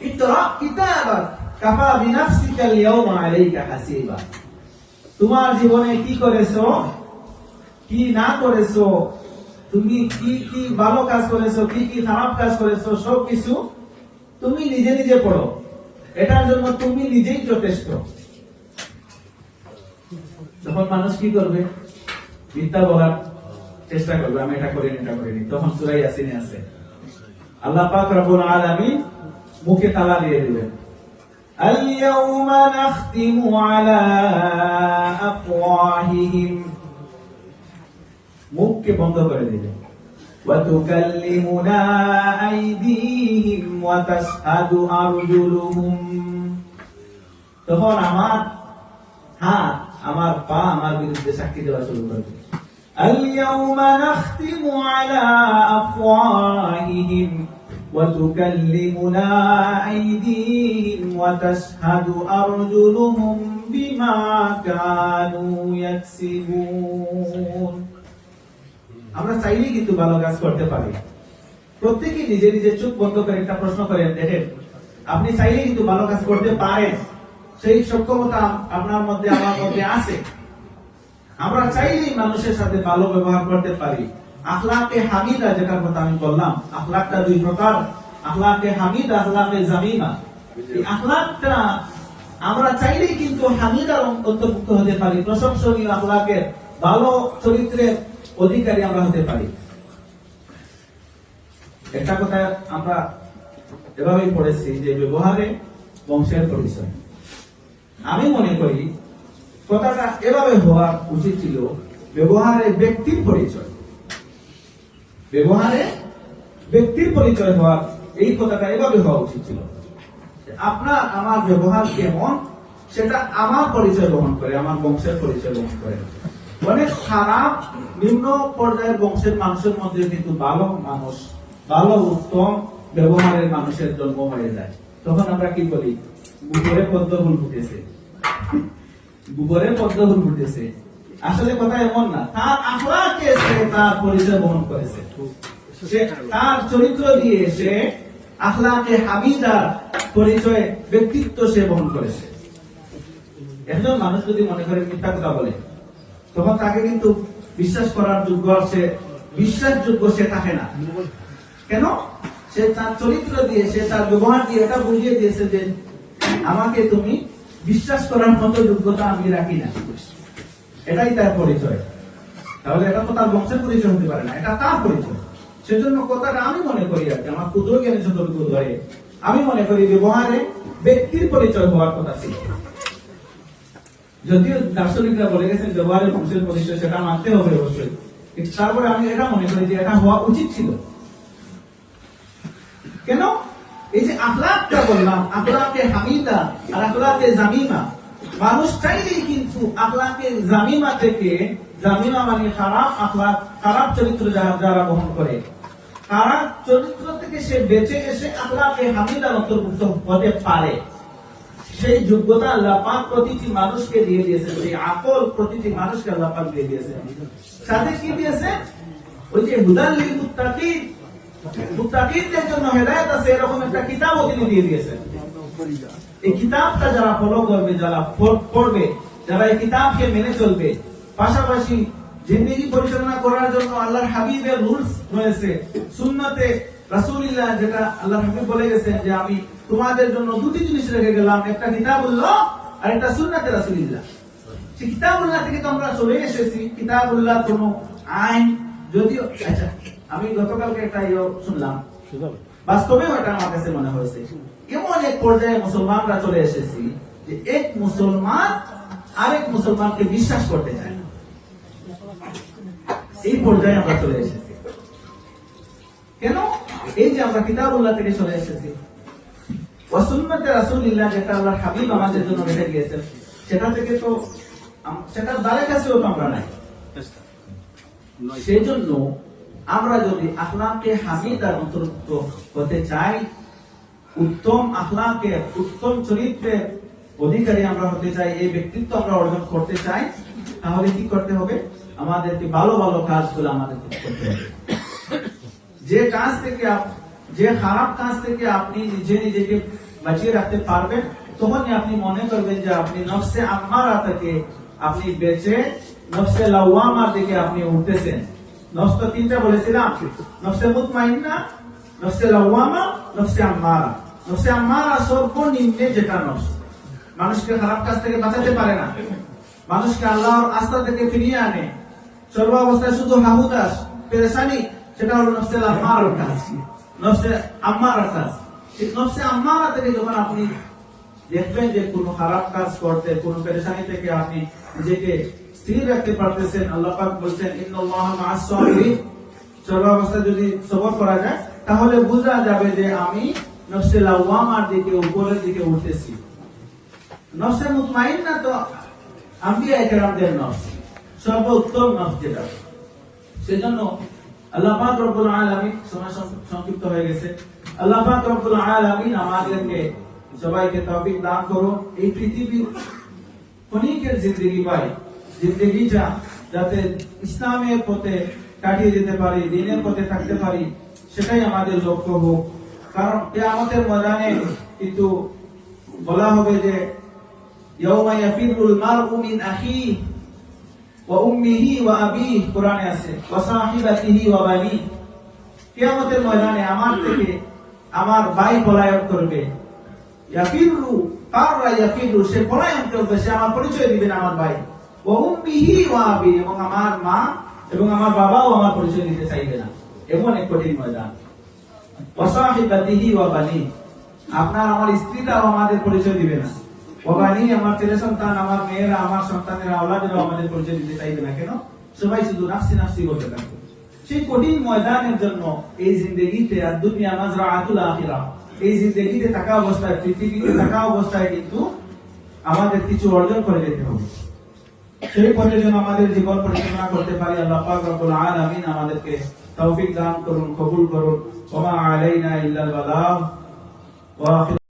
ইকরা কিতাবাক কাফা বিনাফসিকা আল-ইয়াওমা আলাইকা হাসিবা তোমার জীবনে কি করেছ? কি না করেছ? তুমি কি কি ভালো কাজ করেছ? কি কি খারাপ কাজ করেছ? সব কিছু তুমি নিজে নিজে পড়ো। এটার জন্য তুমি নিজেই যথেষ্ট। যখন মানুষ কি করবে? মিথ্যা বলার চেষ্টা করবে। আমি এটা করিনি এটা করিনি। তখন সুরাই আসিনে আছে। আল্লাহ পাক রব্বুল আলামিন মুখে তালা দিয়ে দিবেন اليوم نختم على أفواههم মুখকে বন্ধ করে দিবেন وتكلمنا أيديهم وتشهد أرجلهم তখন আমার হাত আমার পা আমার বিরুদ্ধে সাক্ষী দেওয়া শুরু করবে اليوم نختم على أفواههم وتكلمنا أيديهم وتشهد أرجلهم بما كانوا يكسبون আমরা চাইলেই কিন্তু ভালো কাজ করতে পারি প্রত্যেকে নিজে নিজে চোখ বন্ধ করে একটা প্রশ্ন করেন দেখেন আপনি চাইলেই কিন্তু ভালো কাজ করতে পারেন সেই সক্ষমতা আপনার মধ্যে আমার মধ্যে আছে আমরা চাইলেই মানুষের সাথে ভালো ব্যবহার করতে পারি আখলাকে হামিদা যেটার কথা আমি বললাম, আখলাকটা দুই প্রকার। আখলাকে হামিদ, আখলাকে জামিমা আখলাকটা আমরা চাইলেই কিন্তু হামিদার অন্তর্ভুক্ত হতে পারি, প্রশংসনীয় আখলাকের ভালো চরিত্রের অধিকারী আমরা হতে পারি। একটা কথা আমরা এভাবেই পড়েছি যে ব্যবহারে বংশের পরিচয়। আমি মনে করি, কথাটা এভাবে হওয়া উচিত ছিল, ব্যবহারে ব্যক্তির পরিচয়। ব্যবহারে ব্যক্তির পরিচয় হওয়ার এই কথাটা এভাবে হওয়া উচিত ছিল। আপনার, আমার ব্যবহার কেমন? সেটা আমার পরিচয় বহন করে, আমার বংশের পরিচয় বহন করে। অনেক খারাপ, নিম্ন পর্যায়ের বংশের মানুষের মধ্যে কিন্তু ভালো মানুষ, ভালো উত্তম ব্যবহারের মানুষের জন্ম হয়ে যায়। তখন আমরা কি করি? উপরে পদ্ম ফুল ফুটেছে। গোবরে পদ্ম ফুল ফুটেছে। আসলে কথা এমন না। তার আখলাকে সে তার পরিচয় বহন করেছে। সে তার চরিত্র দিয়ে সে আখলাকে হামিদার পরিচয়, ব্যক্তিত্ব সে বহন করেছে। একজন মানুষ যদি মনে করে মিথ্যা কথা বলে, তখন তাকে কিন্তু বিশ্বাস করার যোগ্য সে বিশ্বাসযোগ্য সে থাকে না। কেন? সে তার চরিত্র দিয়ে, সে তার ব্যবহার দিয়ে এটা বুঝিয়ে দিয়েছে যে, আমাকে তুমি বিশ্বাস করার মতো যোগ্যতা আমি রাখি না। এটাই তার পরিচয়। তাহলে এটা তো তার বংশের পরিচয় হতে পারে না, এটা তার পরিচয়। সেজন্য কথাটা আমি মনে করি আর কি, আমার ক্ষুদ্র জ্ঞানে যতটুকু ধরে আমি মনে করি ব্যবহারে ব্যক্তির পরিচয় হওয়ার কথা ছিল। যদিও দার্শনিকরা বলে গেছেন ব্যবহারের বংশের পরিচয় সেটা মানতে হবে অবশ্যই। কিন্তু তারপরে আমি এটা মনে করি যে এটা হওয়া উচিত ছিল। কেন? এই যে আখলাকটা বললাম, আখলাকে হামিদা আর আখলাকে জামিমা মানুষ চাইলেই কিন্তু আখলাকে জামিমা থেকে জামিমা মানে খারাপ আখলাক, খারাপ চরিত্র যারা যারা বহন করে। খারাপ চরিত্র থেকে সে বেঁচে এসে আখলাকে হামিদার অন্তর্ভুক্ত হতে পারে। সেই যোগ্যতা আল্লাহ প্রতিটি মানুষকে দিয়ে দিয়েছে সেই আকল প্রতিটি মানুষকে আল্লাহ দিয়ে দিয়েছে সাথে কি দিয়েছে? ওই যে হুদাল্লিল মুত্তাকিন। মুত্তাকিনদের জন্য হেদায়েত আছে, এরকম একটা কিতাবও তিনি দিয়ে দিয়েছেন। এই কিতাবটা যারা ফলো করবে যারা পড়বে যারা এই কিতাবকে মেনে চলবে পাশাপাশি জিন্দগি পরিচালনা করার জন্য আল্লাহর হাবিবের রুলস রয়েছে সুন্নতে রাসূলুল্লাহ যেটা আল্লাহর হাবিব বলে গেছেন যে আমি তোমাদের জন্য দুটি জিনিস রেখে গেলাম একটা কিতাবুল্লাহ আর একটা সুন্নতে রাসূলুল্লাহ। সেই কিতাবুল্লাহ থেকে তো আমরা চলে এসেছি। কিতাব কিতাবুল্লাহ কোন আইন যদিও আচ্ছা আমি গতকালকে একটা ইয়ে শুনলাম। বাস্তবে এটা আমার কাছে মনে হয়েছে। এমন এক পর্যায়ে মুসলমানরা চলে এসেছি যে এক মুসলমান আরেক মুসলমানকে বিশ্বাস করতে চায় না। এই পর্যায়ে আমরা চলে এসেছি। কেন? এই যে আমরা কিতাবুল্লাহ থেকে চলে এসেছি। ওয়াসুন্নতে রাসূলুল্লাহ যেটা আল্লাহর হাবিব আমাদের জন্য রেখে গিয়েছেন সেটা থেকে তো সেটার দ্বারে কাছেও তো আমরা নাই। সেই জন্য আমরা যদি আখলাকে হামিদার অন্তর্ভুক্ত হতে চাই, উত্তম আখলাকে, উত্তম চরিত্রের অধিকারী আমরা হতে চাই, এই ব্যক্তিত্ব আমরা অর্জন করতে চাই, তাহলে কি করতে হবে? আমাদেরকে ভালো ভালো কাজগুলো আমাদেরকে করতে হবে। যে কাজ থেকে যে খারাপ কাজ থেকে আপনি নিজে নিজেকে বাঁচিয়ে রাখতে পারবেন, তখনই আপনি মনে করবেন যে আপনি নফসে আম্মারা থেকে আপনি বেঁচে, নফসে লাওয়ামার দিকে আপনি উঠতেছেন। নফস তিনটা বলেছিলাম। নফসে মুতমাইন্না, নফসে লাওয়ামা, নফসে আম্মারা। নফসে আম্মারা সর্বনিম্নে যেটা নফস। মানুষকে খারাপ কাজ থেকে বাঁচাতে পারে না। মানুষকে আল্লাহর আস্থা থেকে ফিরিয়ে আনে। সর্বাবস্থায় শুধু হাহুদাস, পেরেশানি, সেটা হলো নফসে আম্মার কাজ। নফসে আম্মার কাজ। নফসে আম্মারা থেকে যখন আপনি দেখবেন যে কোনো খারাপ কাজ করতে, কোনো পেরেশানি থেকে আপনি নিজেকে স্থির রাখতে পারতেছেন। আল্লাহ পাক বলছেন সর্বাবস্থায় যদি সবর করা যায়, তাহলে বোঝা যাবে যে আমি নফসে দিকে, উপরের দিকে উঠতেছি। নফসে মুতমাইন্না তো আম্বিয়া একরামদের নফস, সর্বোত্তম যেটা। সেজন্য আল্লাহ পাক রব্বুল আলামিন, সময় সংক্ষিপ্ত হয়ে গেছে। আল্লাহ পাক রব্বুল আলামিন আমাদেরকে সবাইকে তৌফিক দান করুন এই পৃথিবীর ক্ষণিকের জিন্দগি পাই জিন্দগিটা যাতে ইসলামের পথে কাটিয়ে যেতে পারি, দিনের পথে থাকতে পারি, সেটাই আমাদের লক্ষ্য হোক। কারণ কেয়ামতের ময়দানে কিন্তু বলা হবে যে আমার থেকে আমার ভাই পলায়ন করবে। ইয়াফিরু ফাররা ইয়াফিরু, সে পলায়ন করবে, সে আমার পরিচয় দিবে না আমার ভাই। ওয়া উম্মিহি ওয়া আবি এবং আমার মা এবং আমার বাবাও আমার পরিচয় দিতে চাইবে না। এমন এক কঠিন ময়দান। আপনার আমার স্ত্রীরাও আমাদের পরিচয় দিবে না। ওবানি আমার ছেলে সন্তান, আমার মেয়েরা, আমার আমাদের পরিচয় দিতে চাইবে না। কেন? সবাই শুধু নাফসি নাফসি বলতে থাকবে। সেই কঠিন ময়দানের জন্য এই জিন্দগিতে আর দুনিয়া মাজরাআতুল আখিরা এই থাকা অবস্থায়, পৃথিবীতে থাকা অবস্থায় কিন্তু আমাদের কিছু অর্জন করে যেতে হবে। সেই পথে যেন আমাদের জীবন পরিচালনা করতে পারি, আল্লাহ আমাদেরকে তৌফিক দান করুন, কবুল করুন।